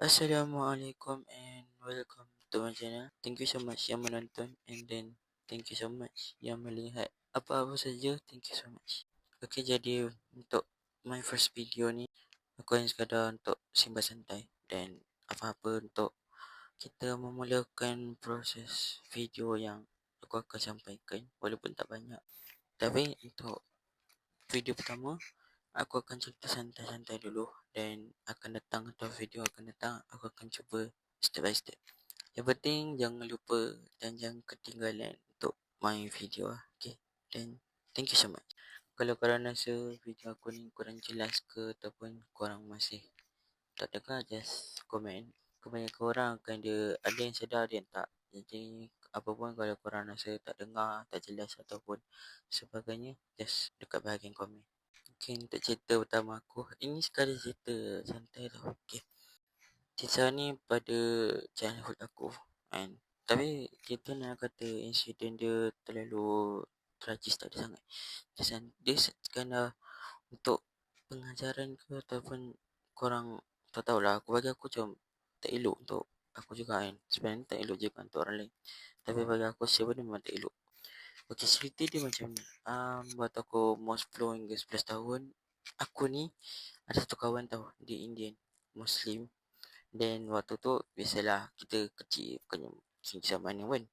Assalamualaikum and welcome to my channel. Thank you so much yang menonton and then thank you so much yang melihat apa-apa saja. Thank you so much. Okay, jadi untuk my first video ni aku hanya sekadar untuk simpan santai dan apa-apa untuk kita memulakan proses video yang aku akan sampaikan walaupun tak banyak. Tapi untuk video pertama aku akan cerita santai-santai dulu dan akan datang atau video akan datang aku akan cuba step by step. Yang penting jangan lupa dan jangan ketinggalan untuk my video lah. Okay. Dan thank you so much. Kalau korang rasa video aku ni kurang jelas ke ataupun korang masih tak dengar just komen. Kebanyakan orang akan dia ada yang sedar ada yang tak. Jadi apa pun kalau korang rasa tak dengar, tak jelas ataupun sebagainya just dekat bahagian komen. Okay, untuk cerita pertama aku. Ini sekali cerita santai tau. Okay. Cerita ni pada childhood aku. Kan. Tapi kita nak kata insiden dia terlalu tragis tak ada sangat. Dia, dia sekadar untuk pengajaran ke ataupun korang tak tahulah. Aku bagi aku macam tak elok untuk aku juga kan. Sebenarnya tak elok juga untuk orang lain. Tapi bagi aku sebenarnya memang tak elok. Okay, cerita dia macam ni. Um, buat aku most flow hingga 11 tahun. Aku ni ada satu kawan tau. Dia Indian. Muslim. Dan waktu tu, biasalah kita kecil. Bukannya kisah mana pun.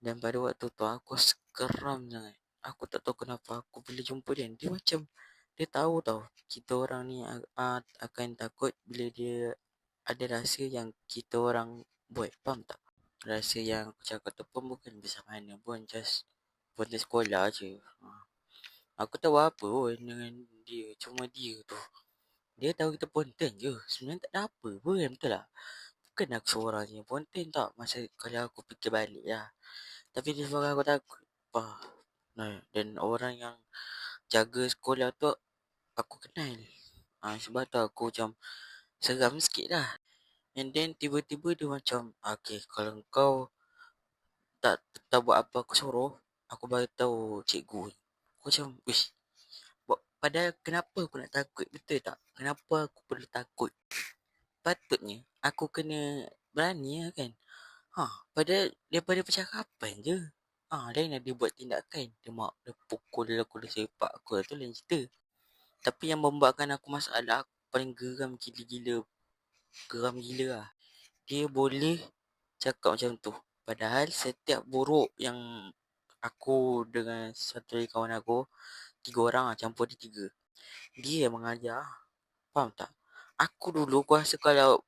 Dan pada waktu tu, aku sekeram sangat. Aku tak tahu kenapa aku bila jumpa dia. Dia macam, dia tahu tau. Kita orang ni uh, akan takut bila dia ada rasa yang kita orang buat. Faham tak? Rasa yang aku cakap tu pun bukan besar mana pun. Just pada sekolah je. Ha. Aku tahu apa pun dengan dia. Cuma dia tu. Dia tahu kita ponten je. Sebenarnya tak ada apa pun. Betul lah. Bukan aku seorang ponten tak. Masa kalau aku fikir balik lah. Tapi dia seorang aku takut. Apa? Nah, dan orang yang jaga sekolah tu aku kenal. Ha, sebab tu aku macam seram sikit lah. And then tiba-tiba dia macam, okay kalau kau tak, tak buat apa aku suruh, aku bagi tahu cikgu aku macam wish padahal kenapa aku nak takut? Betul tak? Kenapa aku perlu takut? Patutnya aku kena berani lah kan. Ha padahal daripada percakapan je. Ha lain dia buat tindakan. Dia mak dia pukul aku dia sepak aku tu lain cerita. Tapi yang membuatkan aku masalah aku paling geram gila-gila. Geram gila lah. Dia boleh cakap macam tu. Padahal setiap buruk yang aku dengan satu lagi kawan aku tiga orang lah campur dia tiga. Dia yang mengajar faham tak? Aku dulu aku rasa kalau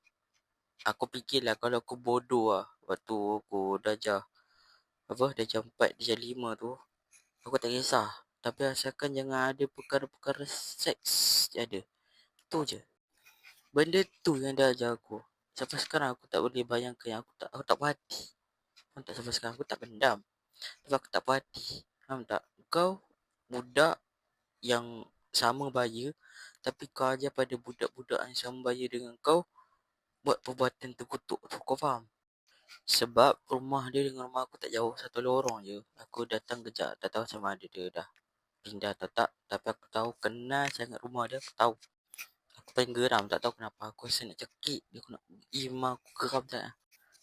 aku fikirlah kalau aku bodoh lah waktu aku darjah apa darjah empat darjah lima tu aku tak kisah. Tapi asalkan jangan ada perkara-perkara seks ada. Tu je. Benda tu yang dia ajar aku. Sampai sekarang aku tak boleh bayangkan yang aku tak aku tak berhati tak? Sampai sekarang aku tak pendam sebab aku tak puas hati. Faham tak? Kau budak yang sama baya tapi kau ajar pada budak-budak yang sama baya dengan kau buat perbuatan terkutuk tu. Kau faham? Sebab rumah dia dengan rumah aku tak jauh. Satu lorong je. Aku datang kejap. Tak tahu sama ada dia dah pindah atau tak. Tapi aku tahu kenal sangat rumah dia. Aku tahu. Aku paling geram. Tak tahu kenapa. Aku rasa nak cekik. Dia aku nak imam aku geram tak.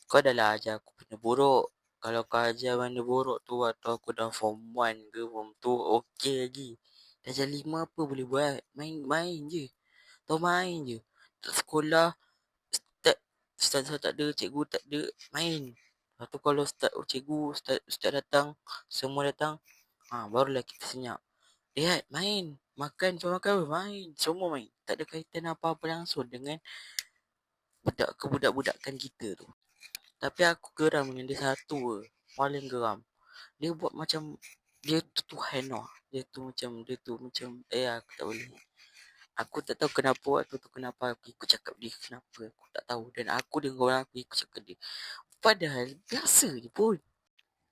Kau dah lah ajar aku punya buruk kalau kau ajar mana buruk tu atau aku dah form 1 ke form 2 okey lagi. Dah jadi 5 apa boleh buat? Main main je. Tau main je. Tak sekolah start start start tak ada cikgu tak ada main. Lepas tu kalau start oh, cikgu start start datang semua datang ha barulah kita senyap. Lihat main. Makan cuma makan main. Semua main. Tak ada kaitan apa-apa langsung dengan budak kebudak-budakan kita tu tapi aku geram dengan dia satu Paling geram. Dia buat macam dia tu Tuhan lah. Dia tu macam dia tu macam eh aku tak boleh. Aku tak tahu kenapa waktu tu kenapa aku ikut cakap dia kenapa aku tak tahu dan aku dengan orang aku ikut cakap dia. Padahal biasa je pun.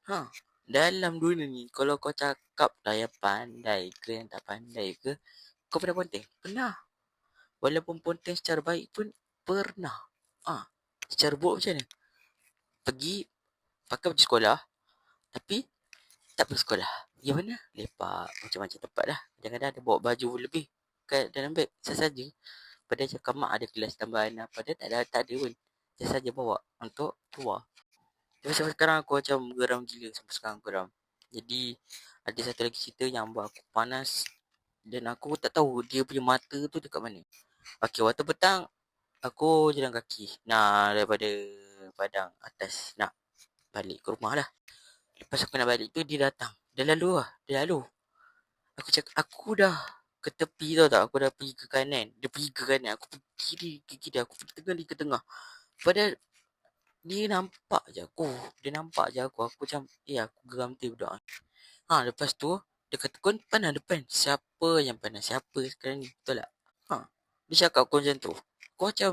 Ha, dalam dunia ni kalau kau cakap lah yang pandai ke yang tak pandai ke, kau pernah ponteng? Pernah. Walaupun ponteng secara baik pun pernah. Ah, ha, secara buruk macam mana? Pergi pakai baju sekolah tapi tak pergi sekolah. Ya mana? Lepak macam-macam tempat lah. Kadang-kadang ada bawa baju lebih kat dalam beg. Saya saja. Pada cakap mak ada kelas tambahan apa dia tak ada tak ada pun. Dia saja bawa untuk keluar. Tapi sampai sekarang aku macam geram gila sampai sekarang geram. Jadi ada satu lagi cerita yang buat aku panas dan aku tak tahu dia punya mata tu dekat mana. Okey, waktu petang aku jalan kaki nak daripada padang atas nak balik ke rumah lah. Lepas aku nak balik tu dia datang. Dia lalu lah. Dia lalu. Aku cakap aku dah ke tepi tau tak. Aku dah pergi ke kanan. Dia pergi ke kanan. Aku pergi kiri ke kiri. Aku pergi tengah dia ke tengah. Padahal dia nampak je aku. Dia nampak je aku. Aku macam eh aku geram tu budak. Ha lepas tu dia kata kau pandang depan. Siapa yang pandang siapa sekarang ni. Betul tak? Ha. Dia cakap aku macam tu. Aku macam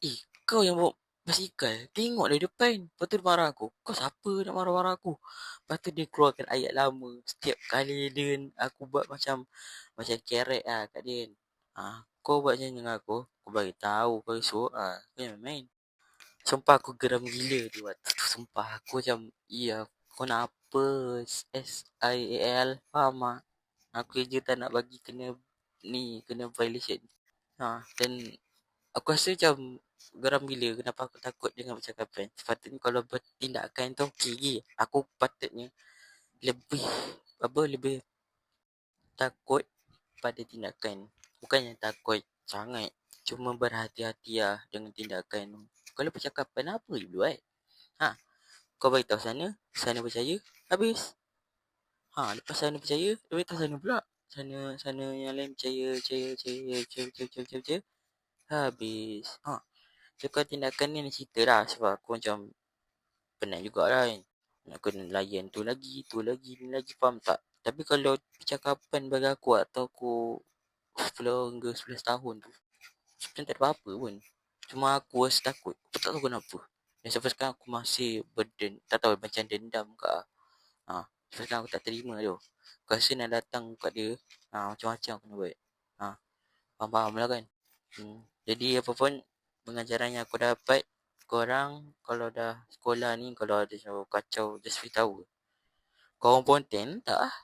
eh kau yang bawa basikal. Tengok dari depan. Lepas tu dia marah aku. Kau siapa nak marah-marah aku? Lepas tu dia keluarkan ayat lama. Setiap kali dia aku buat macam macam kerek lah kat dia. Ha, kau buat macam dengan aku. Aku bagi tahu kau esok. Ha, kau jangan main. Sumpah aku geram gila tu waktu tu. Sumpah aku macam, iya kau nak apa? S-I-A-L. Faham tak? Aku je tak nak bagi kena ni, kena violation. Ha, dan aku rasa macam geram gila kenapa aku takut dengan percakapan. Sepatutnya kalau bertindakan tu okey. Aku patutnya lebih apa lebih takut pada tindakan. Bukannya takut sangat. Cuma berhati-hati lah dengan tindakan tu. Kalau percakapan apa je buat? Ha. Kau beritahu sana, sana percaya, habis. Ha, lepas sana percaya, dia beritahu sana pula. Sana sana yang lain percaya, percaya, percaya, percaya, percaya, percaya. Habis. Ha. Kau tindakan ni nak cerita lah sebab aku macam penat jugalah kan. Nak kena layan tu lagi, tu lagi, ni lagi, faham tak? Tapi kalau percakapan bagi aku atau aku 10 hingga 11 tahun tu, sebenarnya tak ada apa-apa pun. Cuma aku rasa takut. Aku tak tahu kenapa. Dan sampai sekarang aku masih berden. Tak tahu macam dendam ke. Ha, sampai sekarang aku tak terima tu. Aku rasa nak datang kat dia. Ha, macam-macam aku nak buat. Ha, faham-faham lah kan. Hmm. Jadi apa pun pengajaran yang aku dapat korang kalau dah sekolah ni kalau ada yang kacau just beritahu. Kau orang penting tak ah.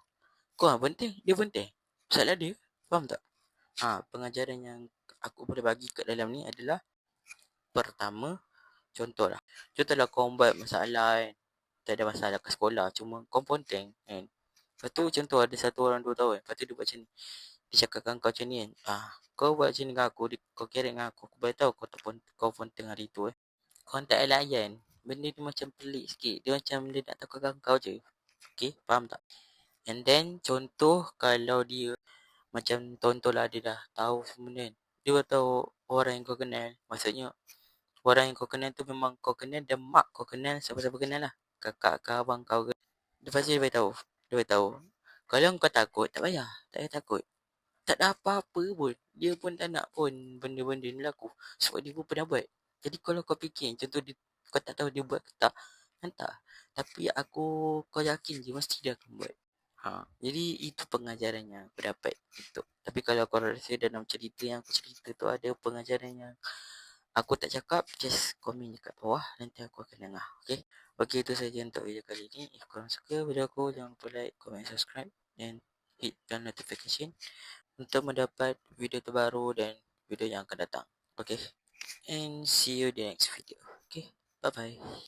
Kau penting, dia penting. Masalah dia, faham tak? Ha, pengajaran yang aku boleh bagi kat dalam ni adalah pertama, contohlah. Contohlah kau buat masalah kan. Tak ada masalah kat sekolah, cuma kau penting kan. Lepas tu contoh ada satu orang dua tahun. Lepas tu dia buat macam ni. Dia cakapkan kau macam ni kan. Ah, kau buat macam ni dengan aku, kau kira dengan aku, aku beritahu kau tak pun kau pun tengah hari tu eh. Kau tak layan. Benda ni macam pelik sikit. Dia macam dia nak takutkan kau je. Okay, faham tak? And then contoh kalau dia macam contoh lah dia dah tahu semua kan. Dia dah tahu orang yang kau kenal. Maksudnya orang yang kau kenal tu memang kau kenal dan mak kau kenal siapa-siapa kenal lah. Kakak kau, abang kau ke. Dia pasti dia beritahu. Dia beritahu. Kalau kau takut, tak payah. Tak payah takut tak ada apa-apa pun. Dia pun tak nak pun benda-benda ni berlaku. Sebab dia pun pernah buat. Jadi kalau kau fikir, contoh dia, kau tak tahu dia buat ke tak, hantar. Tapi aku, kau yakin je mesti dia akan buat. Ha, jadi itu pengajaran yang aku dapat itu. Tapi kalau kau rasa dalam cerita yang aku cerita tu ada pengajaran yang aku tak cakap, just komen dekat bawah. Nanti aku akan dengar. Okay? Okay, itu saja untuk video kali ini. If korang suka video aku, jangan lupa like, comment, subscribe. Dan hit the notification untuk mendapat video terbaru dan video yang akan datang. Okay. And see you the next video. Okay. Bye-bye.